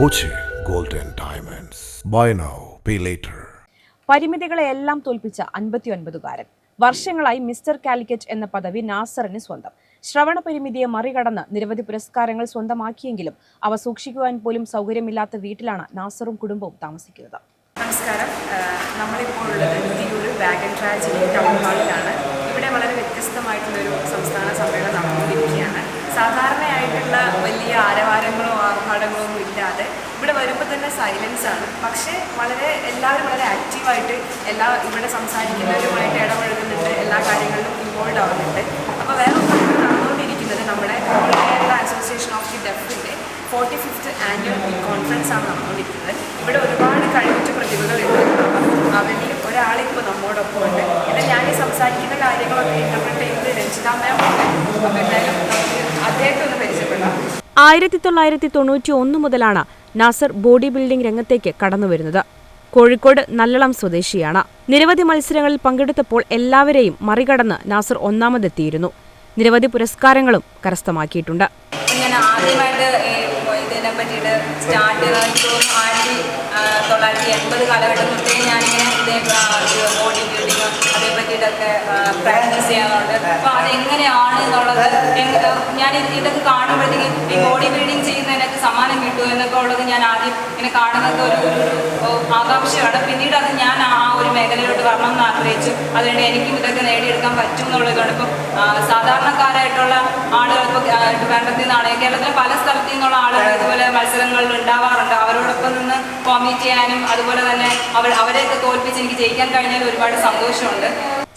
Boche golden diamonds buy now pay later. പരിമിതികളെ എല്ലാം തോൽപ്പിച്ച അൻപത്തിയൊൻപതുകാരൻ. വർഷങ്ങളായി മിസ്റ്റർ കാലിക്കറ്റ് എന്ന പദവി നാസറിന് സ്വന്തം. ശ്രവണ പരിമിതിയെ മറികടന്ന് നിരവധി പുരസ്കാരങ്ങൾ സ്വന്തമാക്കിയെങ്കിലും അവ സൂക്ഷിക്കുവാൻ പോലും സൗകര്യമില്ലാത്ത വീട്ടിലാണ് നാസറും കുടുംബവും താമസിക്കുന്നത്. നമസ്കാരം. നമ്മളിപ്പോൾ ഉള്ളത് തിരൂർ വാഗൻ ട്രാജഡി ടൗൺ ഹാളിലാണ് ഇവിടെ വളരെ വ്യത്യസ്തമായിട്ടുള്ളൊരു സംസ്ഥാന സമ്മേളനം നടന്നുകൊണ്ടിരിക്കുകയാണ്. സാധാരണയായിട്ടുള്ള വലിയ ആരവാരങ്ങളോ ആർഭാടങ്ങളോ ഒന്നും ഇല്ലാതെ ഇവിടെ വരുമ്പോൾ തന്നെ സൈലൻസ് ആണ്. പക്ഷേ വളരെ എല്ലാവരും വളരെ ആക്റ്റീവായിട്ട് എല്ലാ ഇവിടെ സംസാരിക്കുന്നവരുമായിട്ട് ഇടപഴകുന്നുണ്ട് എല്ലാ കാര്യങ്ങളിലും ഇൻവോൾവ് ആവുന്നുണ്ട്. അപ്പോൾ വേറെ നടന്നുകൊണ്ടിരിക്കുന്നത് നമ്മുടെ all Kerala association of the ഡെഫിന്റെ forty fifth annual conference ആണ് നടന്നുകൊണ്ടിരിക്കുന്നത്. ഇവിടെ ഒരുപാട് കഴിവുറ്റ പ്രതിഭകളുണ്ട്. അവരിൽ ഒരാളിപ്പോൾ നമ്മോടൊപ്പം ഉണ്ട്. എന്നാൽ ഞാൻ ഈ സംസാരിക്കുന്ന കാര്യങ്ങളൊക്കെ ഇന്റർപ്രറ്റ് ചെയ്ത് രഞ്ജിത മാം അപ്പോൾ എന്തായാലും നമുക്ക് അദ്ദേഹത്തെ ഒന്ന് പരിചയപ്പെടാം. ആയിരത്തി തൊള്ളായിരത്തി തൊണ്ണൂറ്റി ഒന്ന് മുതലാണ് നാസർ ബോഡി ബിൽഡിംഗ് രംഗത്തേക്ക് കടന്നുവരുന്നത്. കോഴിക്കോട് നല്ലളം സ്വദേശിയാണ്. നിരവധി മത്സരങ്ങളിൽ പങ്കെടുത്തപ്പോൾ എല്ലാവരെയും മറികടന്ന് നാസർ ഒന്നാമതെത്തിയിരുന്നു. നിരവധി പുരസ്കാരങ്ങളും കരസ്ഥമാക്കിയിട്ടുണ്ട്. ഞാൻ ആദ്യമായിട്ട് ഇതിനെ ആയിരത്തി തൊള്ളായിരത്തി എൺപത് കാലഘട്ടം തൊട്ടേ ഞാനിങ്ങനെ ഇതേ ബോഡി ബിൽഡിങ് അതേ പറ്റിയിട്ടൊക്കെ പ്രാക്ടീസ് ചെയ്യാറുണ്ട്. അപ്പോൾ അതെങ്ങനെയാണ് എന്നുള്ളത് ഞാൻ ഇത് ഇതൊക്കെ കാണുമ്പോഴത്തേക്ക് ഈ ബോഡി ബിൽഡിങ് ചെയ്യുന്നതിനൊക്കെ സമ്മാനം കിട്ടുമോ എന്നൊക്കെ ഉള്ളത് ഞാൻ ആദ്യം ഇങ്ങനെ കാണുന്നത് ഒരു ആകാംക്ഷയാണ്. പിന്നീട് അത് ഞാൻ ആ ഒരു മേഖലയിലോട്ട് വരണം എന്ന് ആഗ്രഹിച്ചു. അതുകൊണ്ട് എനിക്കും ഇതൊക്കെ നേടിയെടുക്കാൻ പറ്റും എന്നുള്ളതാണ്. ഇപ്പം സാധാരണക്കാരായിട്ടുള്ള ആളുകൾ ഇപ്പോൾ ട്രിവാൻഡ്രത്തിൽ നിന്നാണ് കേരളത്തിലെ പല സ്ഥലത്തു നിന്നുള്ള ആളുകൾ ഇതുപോലെ മത്സരങ്ങളിൽ ഉണ്ടാവാറുണ്ട്. അവരോടൊപ്പം നിന്ന് കോമ്പീറ്റ് ചെയ്യാനും അതുപോലെ തന്നെ അവർ അവരെയൊക്കെ തോൽപ്പിച്ച് എനിക്ക് ജയിക്കാൻ കഴിഞ്ഞാൽ ഒരുപാട് സന്തോഷമുണ്ട്.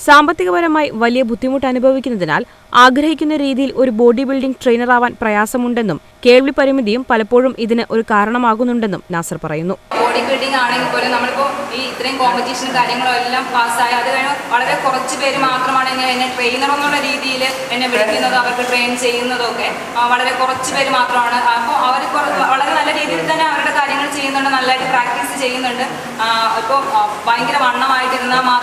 സാമ്പത്തികപരമായി വലിയ ബുദ്ധിമുട്ട് അനുഭവിക്കുന്നതിനാൽ ആഗ്രഹിക്കുന്ന രീതിയിൽ ഒരു ബോഡി ബിൽഡിംഗ് ട്രെയിനറാവാൻ പ്രയാസമുണ്ടെന്നും കേൾവി പരിമിതിയും പലപ്പോഴും ഇതിന് ഒരു കാരണമാകുന്നുണ്ടെന്നും നാസർ പറയുന്നു. ബോഡി ബിൽഡിംഗ് ആണെങ്കിൽ പോലും നമ്മളിപ്പോൾ ഈ ഇത്രയും കോമ്പറ്റീഷനും കാര്യങ്ങളും എല്ലാം പാസ്സായി അത് കഴിഞ്ഞ് വളരെ കുറച്ച് പേര് മാത്രമാണ് ഇങ്ങനെ എന്നെ ട്രെയിനർ എന്നുള്ള രീതിയിൽ എന്നെ വിളിക്കുന്നത് അവർക്ക് ട്രെയിൻ ചെയ്യുന്നതൊക്കെ. വളരെ കുറച്ച് പേര് മാത്രമാണ്. അപ്പോൾ അവർ വളരെ നല്ല രീതിയിൽ തന്നെ അവരുടെ കാര്യങ്ങൾ ചെയ്യുന്നുണ്ട് നല്ലതായിട്ട് പ്രാക്ടീസ് ചെയ്യുന്നുണ്ട്. ഇപ്പോൾ ഭയങ്കര വണ്ണമായിട്ടിരുന്നാൽ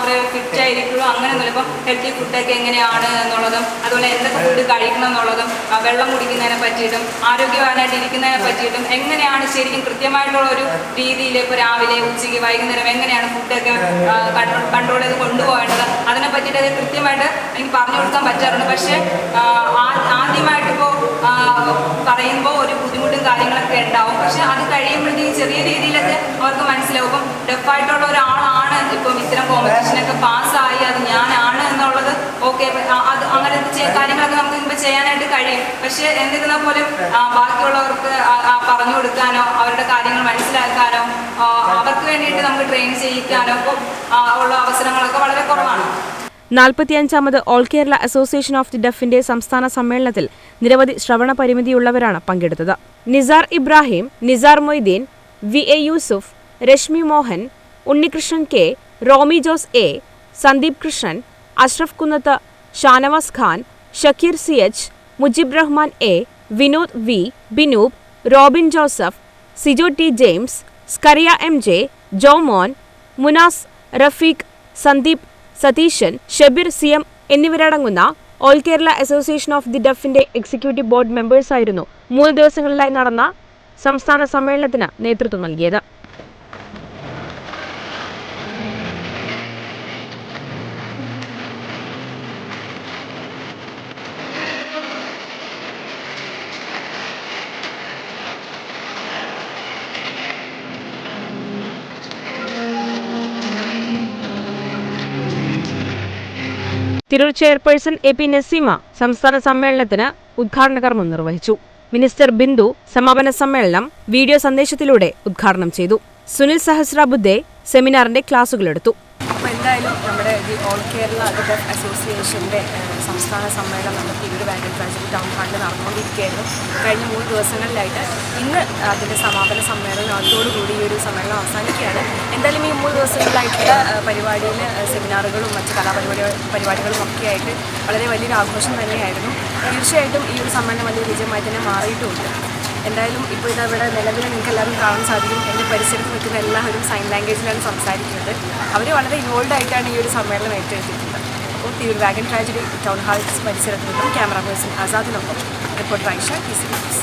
മാത്രമേ ഫിറ്റ് ആയിരിക്കുള്ളൂ. അങ്ങനെ ഇപ്പം ഹെൽത്തി ഫുഡൊക്കെ എങ്ങനെയാണ് എന്നുള്ളതും അതുപോലെ എന്തൊക്കെ ഫുഡ് കഴിക്കണം എന്നുള്ളതും വെള്ളം കുടിക്കുന്നതിനെ പറ്റിയിട്ടും ആരോഗ്യവാനായിട്ട് ഇരിക്കുന്നതിനെ പറ്റിയിട്ടും എങ്ങനെയാണ് ശരിക്കും കൃത്യമായിട്ടുള്ള ഒരു രീതിയിൽ ഇപ്പോൾ രാവിലെ ഉച്ചയ്ക്ക് വൈകുന്നേരം എങ്ങനെയാണ് ഫുഡൊക്കെ കൺട്രോൾ ചെയ്ത് കൊണ്ടുപോകേണ്ടത്? അതിനെ പറ്റിയിട്ട് അത് കൃത്യമായിട്ട് എനിക്ക് പറഞ്ഞു കൊടുക്കാൻ പറ്റാറുണ്ട്. പക്ഷേ ആ, ആ- ആദ്യമായിട്ട് ഇപ്പോ പറയുമ്പോൾ ഒരു ബുദ്ധിമുട്ടും കാര്യങ്ങളൊക്കെ ഉണ്ടാവും. പക്ഷെ അത് കഴിയുമ്പോഴത്തേക്ക് ചെറിയ രീതിയിലൊക്കെ അവർക്ക് മനസ്സിലാവും. ഇപ്പം ഡെഫായിട്ടുള്ള ഇപ്പം ഇത്തരം കോമ്പറ്റീഷനൊക്കെ പാസ്സായി അത് ഞാനാണ് എന്നുള്ളത് ഓക്കെ അത് അങ്ങനത്തെ കാര്യങ്ങളൊക്കെ നമുക്ക് ഇപ്പം ചെയ്യാനായിട്ട് കഴിയും. പക്ഷേ എന്നിരുന്നാൽ പോലും ബാക്കിയുള്ളവർക്ക് പറഞ്ഞു കൊടുക്കാനോ അവരുടെ കാര്യങ്ങൾ മനസ്സിലാക്കാനോ അവർക്ക് വേണ്ടിയിട്ട് നമുക്ക് ട്രെയിൻ ചെയ്യിക്കാനോ ഉള്ള അവസരങ്ങളൊക്കെ വളരെ കുറവാണ്. നാൽപ്പത്തിയഞ്ചാമത് all Kerala association of the ഡെഫിന്റെ സംസ്ഥാന സമ്മേളനത്തിൽ നിരവധി ശ്രവണ പരിമിതിയുള്ളവരാണ് പങ്കെടുത്തത്. Nisar Ibrahim Nisar Moideen V A Yusuf Rashmi Mohan Unnikrishnan K Romy Jose A Sandeep Krishnan Ashraf Kunnath Shanavas Khan Shakeer C H Mujeeb Rahman A Vinod V Binoob Robin Joseph Sijo T James Scaria M J Jomon Munas Rafeeq Sandeep Satheesan Shabeer C M എന്നിവരടങ്ങുന്ന all Kerala association of the ഡഫിന്റെ executive board മെമ്പേഴ്സായിരുന്നു മൂന്ന് ദിവസങ്ങളിലായി നടന്ന സംസ്ഥാന സമ്മേളനത്തിന് നേതൃത്വം നൽകിയത്. Tirur chairperson A P Naseema സംസ്ഥാന സമ്മേളനത്തിന് ഉദ്ഘാടന കർമ്മം നിർവഹിച്ചു. മിനിസ്റ്റർ ബിന്ദു സമാപന സമ്മേളനം വീഡിയോ സന്ദേശത്തിലൂടെ ഉദ്ഘാടനം ചെയ്തു. സുനിൽ സഹസ്രാബുദ്ധെ സെമിനാറിന്റെ ക്ലാസുകളെടുത്തു. എന്തായാലും നമ്മുടെ ദി ഓൾ കേരള അഡ്വക്കറ്റ് അസോസിയേഷന്റെ സംസ്ഥാന സമ്മേളനം നമ്മുടെ തിരൂർ വാഗൻ ട്രാജഡി ടൗൺ ഹാളിൽ നടന്നുകൊണ്ടിരിക്കുകയായിരുന്നു. കഴിഞ്ഞ മൂന്ന് ദിവസങ്ങളിലായിട്ട് ഇന്ന് അതിന്റെ സമാപന സമ്മേളനം അതോടുകൂടി ഈ ഒരു സമ്മേളനം അവസാനിക്കുകയാണ്. എന്തായാലും ഈ മൂന്ന് ദിവസങ്ങളിലായിട്ടുള്ള പരിപാടിയിൽ സെമിനാറുകളും മറ്റ് കലാപരിപാടി പരിപാടികളും ഒക്കെ ആയിട്ട് വളരെ വലിയൊരു ആഘോഷം തന്നെയായിരുന്നു. തീർച്ചയായിട്ടും ഈ ഒരു സമ്മേളനം വലിയ വിജയമായി തന്നെ മാറിയിട്ടുമുണ്ട് എന്തായാലും ഇപ്പോൾ ഇത് ഇവിടെ നിലവിൽ നിങ്ങൾക്ക് എല്ലാവരും കാണാൻ സാധിക്കും. എന്റെ പരിസരത്ത് നിൽക്കുന്ന എല്ലാവരും സൈൻ ലാംഗ്വേജിലാണ് സംസാരിക്കുന്നത്. അവർ വളരെ ഇൻവോൾവ് ആയിട്ടാണ് ഈ ഒരു സമ്മേളനം ഏറ്റെടുത്തിട്ടുള്ളത്. അപ്പോൾ Tirur wagon tragedy town hall പരിസരത്ത് നിന്നും ക്യാമറ പേഴ്സൺ ആസാദിനൊപ്പം റിപ്പോർട്ടർ ഐഷ ടി ന്യൂസ്